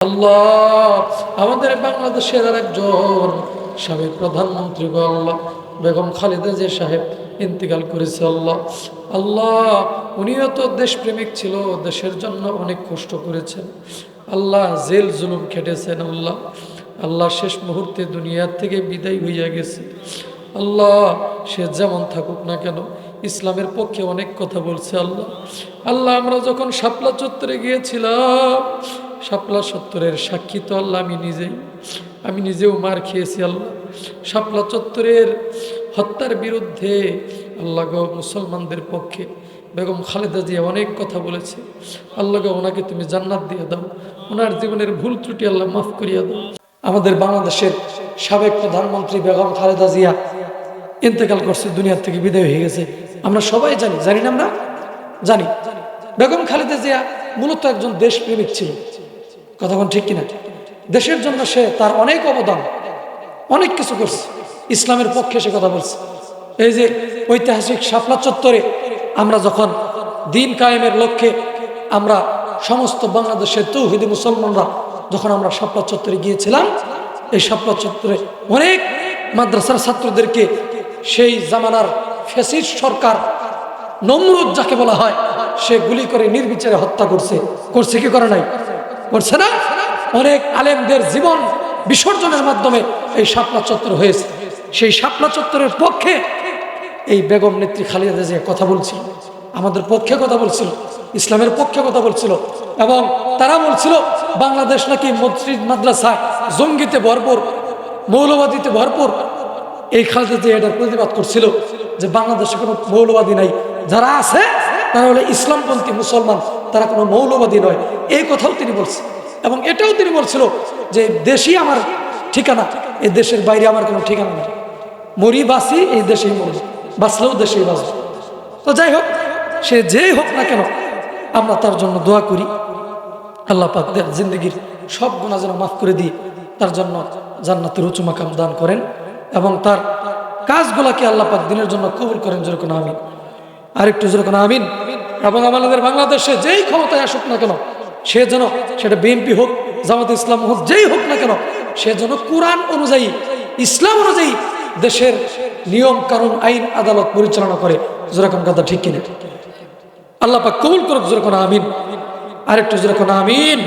আল্লাহ, আমাদের বাংলাদেশের আর একজন সাবেক প্রধানমন্ত্রী আল্লাহ, বেগম খালেদা যে সাহেব ইন্তেকাল করেছে আল্লাহ। আল্লাহ, উনিও তো দেশপ্রেমিক ছিল, দেশের জন্য অনেক কষ্ট করেছেন। আল্লাহ, জেল জুলুম খেটেছেন আল্লাহ। আল্লাহ, শেষ মুহূর্তে দুনিয়ার থেকে বিদায় হইয়া গেছে। আল্লাহ, সে যেমন থাকুক না কেন, ইসলামের পক্ষে অনেক কথা বলছে আল্লাহ। আল্লাহ, আমরা যখন শাপলা চত্বরে গিয়েছিলাম শাপলা চত্বরের সাক্ষী তো আল্লাহ, আমি নিজেই, আমি নিজেও মার খেয়েছি আল্লাহ। শাপলা চত্বরের হত্যার বিরুদ্ধে আল্লাহ গো মুসলমানদের পক্ষে বেগম খালেদা জিয়া অনেক কথা বলেছে। আল্লাহ ওনাকে তুমি জান্নাত দিয়ে দাও, ওনার জীবনের ভুল ত্রুটি আল্লাহ মাফ করিয়া দাও। আমাদের বাংলাদেশের সাবেক প্রধানমন্ত্রী বেগম খালেদা জিয়া ইন্তেকাল করছে দুনিয়ার থেকে বিদায় হয়ে গেছে। আমরা সবাই জানি জানি না আমরা? জানি। বেগম খালেদা জিয়া মূলত একজন দেশপ্রেমিক ছিল। কোন ঠিক কিনা? দেশের জন্য সে তার অনেক অবদান, অনেক কিছু করছে। ইসলামের পক্ষে সে কথা বলছে। এই যে ঐতিহাসিক শাপলা চত্বরে আমরা যখন দিন কায়েমের লক্ষ্যে আমরা সমস্ত বাংলাদেশের তৌহিদি মুসলমানরা যখন আমরা শাপলা চত্বরে গিয়েছিলাম, এই শাপলা চত্বরে অনেক মাদ্রাসার ছাত্রদেরকে সেই জামানার ফেসিস সরকার নমরুদ যাকে বলা হয়, সে গুলি করে নির্বিচারে হত্যা করছে। করছে কি করে নাই? করছে না? অনেক আলেমদের জীবন বিসর্জনের মাধ্যমে এই শাপলা চত্বর হয়েছে। সেই শাপলা চত্বরের পক্ষে এই বেগম নেত্রী খালিদা যে কথা বলছিল। আমাদের পক্ষে কথা বলছিল, ইসলামের পক্ষে কথা বলছিল এবং তারা বলছিল, বাংলাদেশ নাকি মসজিদ, মাদ্রাসা জঙ্গিতে ভরপুর, মৌলবাদীতে ভরপুর। এই খালেদা যে এটার প্রতিবাদ করছিল যে বাংলাদেশে কোনো মৌলবাদী নাই। যারা আছে তারা হলে ইসলামপন্থী মুসলমান, তারা কোনো মৌলবাদী নয়। এই কথাও তিনি বলছেন এবং এটাও তিনি বলছিল যে দেশই আমার ঠিকানা এই দেশের বাইরে আমার কোনো ঠিকানা নেই। মরি বাসি এই দেশেই মরি, বাঁচলেও দেশেই বাঁচব। তো যাই হোক, সে যেই হোক না কেন, আমরা তার জন্য দোয়া করি। আল্লাহ পাক জিন্দগির সব গুণা যেন মাফ করে দিয়ে তার জন্য জান্নাতের উঁচু মাকাম দান করেন এবং তার কাজগুলাকে আল্লাহ পাক দিনের জন্য কবুল করেন যেরকম আমিন আরেকটু যেরকম আমিন এবং আমাদের বাংলাদেশে যেই ক্ষমতায় আসুক না কেন, সে যেন সেটা বিএনপি হোক, জামাত ইসলাম হোক, যেই হোক না কেন, সে যেন কোরআন অনুযায়ী, ইসলাম অনুযায়ী দেশের নিয়ম, কানুন, আইন, আদালত পরিচালনা করে। যেরকম কথা ঠিক কিনা? আল্লাহ কবুল করুক, যেরকম আমিন। আরেকটু যেরকম আমিন।